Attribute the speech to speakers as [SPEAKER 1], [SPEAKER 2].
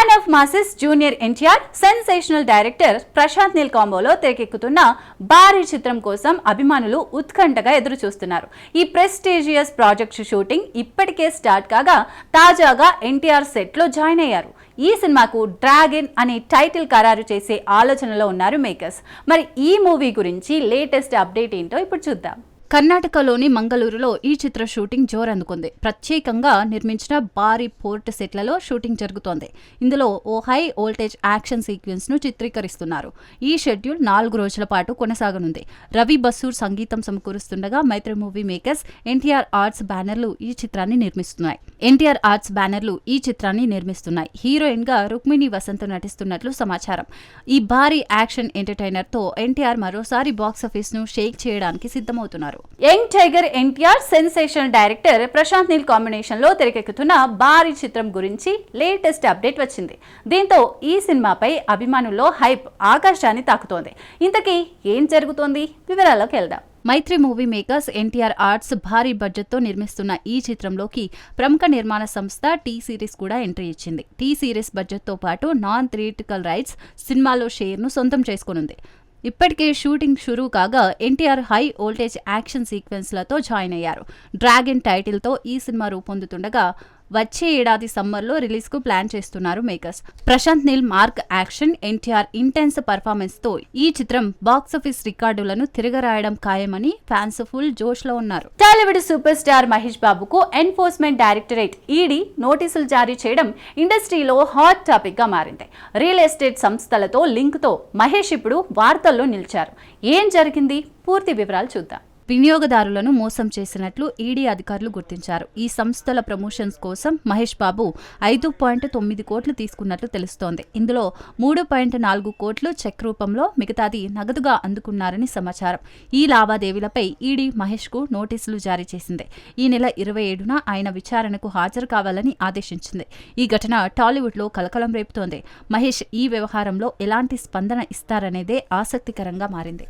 [SPEAKER 1] Man of masses junior NTR sensational director Prashanth Neel కాంబోలో తెరకెక్కుతున్న భారీ చిత్రం కోసం అభిమానులు ఉత్కంఠగా ఎదురు చూస్తున్నారు ఈ ప్రెస్టీజియస్ ప్రాజెక్ట్ షూటింగ్ ఇప్పటికే స్టార్ట్ కాగా తాజాగా ఎన్టీఆర్ సెట్లో జాయిన్ అయ్యారు. ఈ సినిమాకు డ్రాగన్ అనే టైటిల్ ఖరారు చేసే ఆలోచనలో ఉన్నారు మేకర్స్ మరి ఈ మూవీ గురించి లేటెస్ట్ అప్డేట్ ఏంటో ఇప్పుడు చూద్దాం. కర్ణాటకలోని మంగళూరులో ఈ చిత్ర షూటింగ్ జోరందుకుంది. ప్రత్యేకంగా నిర్మించిన భారీ పోర్ట్ సెట్లలో షూటింగ్ జరుగుతోంది. ఇందులో ఓ హై వోల్టేజ్ యాక్షన్ సీక్వెన్స్ను చిత్రీకరిస్తున్నారు. ఈ షెడ్యూల్ నాలుగు రోజుల పాటు కొనసాగనుంది. రవి బస్సూర్ సంగీతం సమకూరుస్తుండగా Mythri movie makers NTR arts బ్యానర్లు ఈ చిత్రాన్ని నిర్మిస్తున్నాయి. ఎన్టీఆర్ ఆర్ట్స్ బ్యానర్లు ఈ చిత్రాన్ని నిర్మిస్తున్నాయి. హీరోయిన్గా రుక్మిణి వసంత్ నటిస్తున్నట్లు సమాచారం. ఈ భారీ యాక్షన్ ఎంటర్టైనర్తో ఎన్టీఆర్ మరోసారి బాక్సాఫీస్ను షేక్ చేయడానికి సిద్ధమవుతున్నారు. Young tiger NTR sensational director Prashanth Neel కాంబినేషన్లో తెరకెక్కుతున్న భారీ చిత్రం గురించి లేటెస్ట్ అప్డేట్ వచ్చింది. దీంతో ఈ సినిమాపై అభిమానుల్లో హైప్ ఆకాశాన్ని తాకుతోంది. ఇంతకీ ఏం జరుగుతోంది? వివరాల్లోకి వెళ్దాం. Mythri movie makers NTR arts భారీ బడ్జెట్తో నిర్మిస్తున్న ఈ చిత్రంలోకి ప్రముఖ నిర్మాణ సంస్థ టీ సిరీస్ కూడా ఎంట్రీ ఇచ్చింది. టీ సిరీస్ బడ్జెట్తో పాటు నాన్ థియేటికల్ రైట్స్ సినిమాలో షేర్ను సొంతం చేసుకునుంది. ఇప్పటికే షూటింగ్ షురూ కాగా ఎన్టీఆర్ హై ఓల్టేజ్ యాక్షన్ సీక్వెన్స్లతో జాయిన్ అయ్యారు. డ్రాగన్ టైటిల్తో ఈ సినిమా రూపొందుతుండగా వచ్చే ఏడాది సమ్మర్లో రిలీజ్కు ప్లాన్ చేస్తున్నారు makers. Prashanth Neel mark action NTR intense పర్ఫార్మెన్స్తో ఈ చిత్రం బాక్సాఫీస్ రికార్డులను తిరగరాయడం ఖాయమని ఫ్యాన్స్ ఫుల్ జోష్లో ఉన్నారు. టాలీవుడ్ సూపర్ స్టార్ మహేష్ బాబుకు ఎన్ఫోర్స్మెంట్ డైరెక్టరేట్ ఈడీ నోటీసులు జారీ చేయడం ఇండస్ట్రీలో హాట్ టాపిక్గా మారింది. రియల్ ఎస్టేట్ సంస్థలతో లింక్తో మహేష్ ఇప్పుడు వార్తల్లో నిలిచారు. ఏం జరిగింది? పూర్తి వివరాలు చూద్దాం. వినియోగదారులను మోసం చేసినట్లు ఈడీ అధికారులు గుర్తించారు. ఈ సంస్థల ప్రమోషన్స్ కోసం మహేష్ బాబు ఐదు పాయింట్ తొమ్మిది కోట్లు తీసుకున్నట్లు తెలుస్తోంది. ఇందులో మూడు పాయింట్ నాలుగు కోట్లు చెక్ రూపంలో మిగతాది నగదుగా అందుకున్నారని సమాచారం. ఈ లావాదేవీలపై ఈడీ మహేష్కు నోటీసులు జారీ చేసింది. ఈ నెల ఇరవై ఏడున ఆయన విచారణకు హాజరు కావాలని ఆదేశించింది. ఈ ఘటన టాలీవుడ్లో కలకలం రేపుతోంది. మహేష్ ఈ వ్యవహారంలో ఎలాంటి స్పందన ఇస్తారనేదే ఆసక్తికరంగా మారింది.